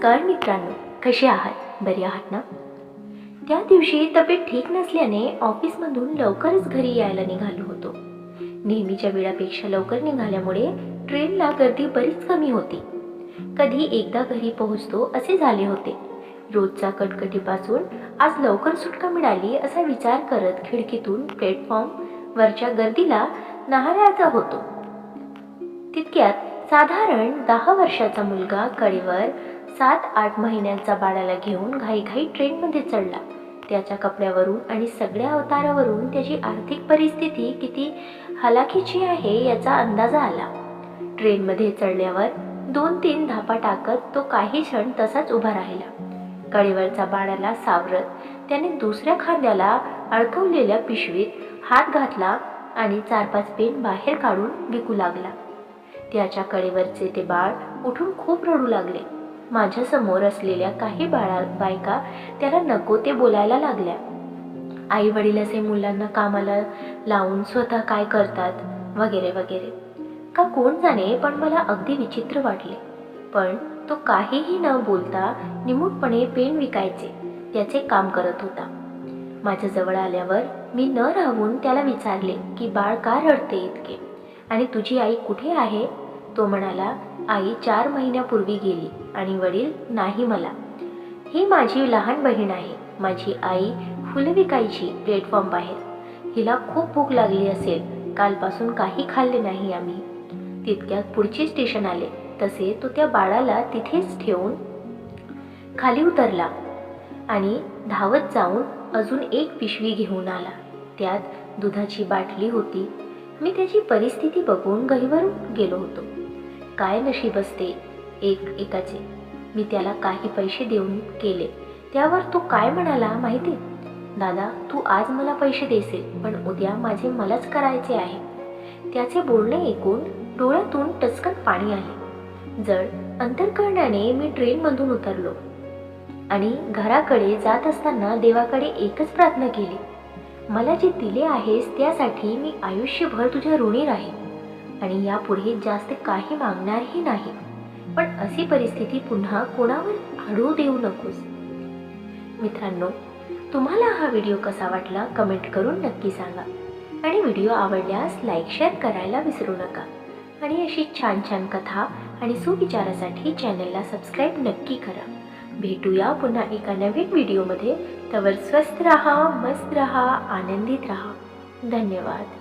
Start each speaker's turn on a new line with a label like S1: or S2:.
S1: नमस्कार मित्रांनो कसे आहात? बरे आहात ना? त्या दिवशी तब्येत ठीक नसल्याने ऑफिसमधून लवकरच घरी यायला निघालो होतो. नेहमीच्या वेळापेक्षा लवकर निघाल्यामुळे ट्रेनला गर्दी बरीच कमी होती. कधी एकदा घरी पोहोचतो असे झाले होते. रोजचा कटकटीपासून आज लवकर सुटका मिळाली असा विचार करत खिडकीतून प्लॅटफॉर्मवरच्या गर्दीला नहाण्याचा होतो. तितक्यात साधारण दहा वर्षाचा मुलगा कडेवर सात आठ महिन्यांचा बाळाला घेऊन घाईघाई ट्रेनमध्ये चढला. त्याच्या कपड्यावरून आणि सगळ्या अवतारावरून त्याची आर्थिक परिस्थिती किती हलाखीची आहे याचा अंदाज आला. ट्रेनमध्ये चढल्यावर दोन तीन धापा टाकत तो काही क्षण तसाच उभा राहिला. कडेवरचा बाळाला सावरत त्याने दुसऱ्या खांद्याला अडकवलेल्या पिशवीत हात घातला आणि चार पाच पेन बाहेर काढून विकू लागला. त्याच्या कडेवरचे ते बाळ उठून खूप रडू लागले. माझ्यासमोर असलेल्या काही बाळा बायका त्याला नको ते बोलायला लागल्या. आई वडील असे मुलांना कामाला लावून स्वतः काय करतात? वगैरे वगैरे. का कोण जाणे पण मला अगदी विचित्र वाटले. पण तो काहीही न बोलता निमूटपणे पेन विकायचे. त्याचे काम करत होता. माझ्याजवळ आल्यावर मी न राहून त्याला विचारले की बाळ का रडते इतके? आणि तुझी आई कुठे आहे? तो म्हणाला आई चार महिन्यापूर्वी गेली आणि वडील नाही मला. ही माझी लहान बहीण आहे. माझी आई फुलं विकायची प्लॅटफॉर्म बाहेर. हिला खूप भूक लागली असेल. कालपासून काही खाल्ले नाही आम्ही. तितक्यात पुढचे स्टेशन आले. तसे तो त्या बाळाला तिथेच ठेवून खाली उतरला आणि धावत जाऊन अजून एक पिशवी घेऊन आला. त्यात दुधाची बाटली होती. मी त्याची परिस्थिती बघून गहिवरून गेलो होतो. काय नशीब असते एक एकाचे? मी त्याला काही पैसे देऊन केले. त्यावर तो काय म्हणाला माहिती? दादा तू आज मला पैसे देशील पण उद्या माझे मलाच करायचे आहे. त्याचे बोलणे ऐकून डोळ्यातून टचकन पाणी आले. जड अंतरकरणाने मी ट्रेनमधून उतरलो आणि घराकडे जात असताना देवाकडे एकच प्रार्थना केली. मला जे दिले आहेस त्यासाठी मी आयुष्यभर तुझ्या ऋणी राहीन. आणि यापुढे जास्त काही मागणारही नाही. पण अशी परिस्थिती पुन्हा कोणावर आढळू देऊ नकोस. मित्रांनो तुम्हाला हा व्हिडिओ कसा वाटला कमेंट करून नक्की सांगा. आणि व्हिडिओ आवडल्यास लाईक शेअर करायला विसरू नका. आणि अशी छान छान कथा आणि सुविचारासाठी चॅनलला सबस्क्राईब नक्की करा. भेटूया पुन्हा एका नवीन व्हिडिओमध्ये. तवर स्वस्थ राहा मस्त रहा आनंदित रहा. धन्यवाद.